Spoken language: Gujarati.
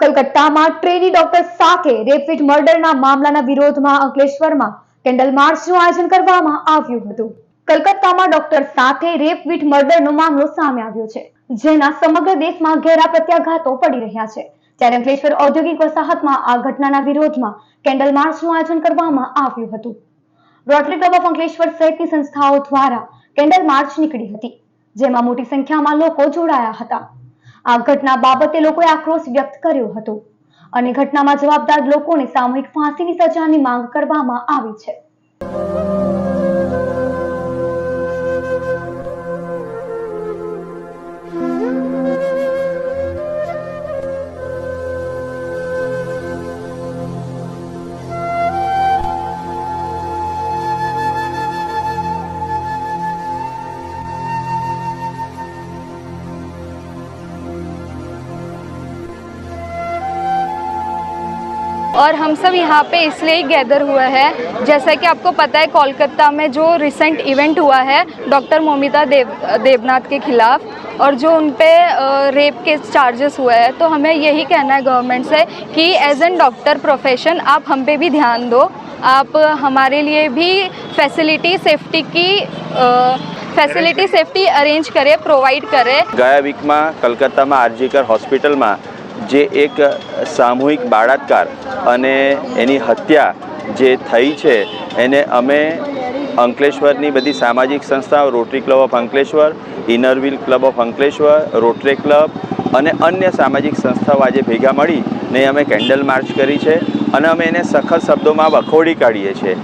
કલકત્તામાં ટ્રેની ડોક્ટર સાથે રેપિડ મર્ડરના મામલાના વિરોધમાં અંકલેશ્વરમાં કેન્ડલ માર્ચનું આયોજન કરવામાં આવ્યું હતું. કલકત્તામાં ડોક્ટર સાથે રેપ વિથ મર્ડરનો મામલો સામે આવ્યો છે, જેના સમગ્ર દેશમાં ઘેરા પ્રત્યાઘાતો પડી રહ્યા છે. ત્યારે અંકલેશ્વર ઔદ્યોગિક વસાહતમાં આ ઘટનાના વિરોધમાં કેન્ડલ માર્ચનું આયોજન કરવામાં આવ્યું હતું. રોટરી ક્લબ ઓફ અંકલેશ્વર સહિતની સંસ્થાઓ દ્વારા કેન્ડલ માર્ચ નીકળી હતી, જેમાં મોટી સંખ્યામાં લોકો જોડાયા હતા. આ ઘટના બાબતે લોકોએ આક્રોશ વ્યક્ત કર્યો હતો. અને ઘટનામાં જવાબદાર લોકોને સામૂહિક ફાંસીની સજાની માંગ કરવામાં આવી છે. और हम सब यहाँ पे इसलिए ही गैदर हुए हैं जैसा कि आपको पता है कोलकाता में जो रिसेंट इवेंट हुआ है डॉक्टर मोमिता देव देवनाथ के खिलाफ और जो उन पे रेप के चार्जेस हुए हैं तो हमें यही कहना है गवर्नमेंट से कि एज एन डॉक्टर प्रोफेशन आप हम पे भी ध्यान दो आप हमारे लिए भी फैसिलिटी सेफ्टी की फैसिलिटी सेफ्टी अरेंज करें प्रोवाइड करें ગયા વીકમાં કલકત્તામાં આરજીકર હોસ્પિટલમાં જે એક સામૂહિક બાળાત્કાર અને એની હત્યા જે થઈ છે, એને અમે અંકલેશ્વરની બધી સામાજિક સંસ્થાઓ Rotary Club of Ankleshwar Inner Wheel Club of Ankleshwar Rotary Club અને અન્ય સામાજિક સંસ્થાઓ આજે ભેગા મળી ને અમે કેન્ડલ માર્ચ કરી છે અને અમે એને સખત શબ્દોમાં વખોડી કાઢીએ છીએ.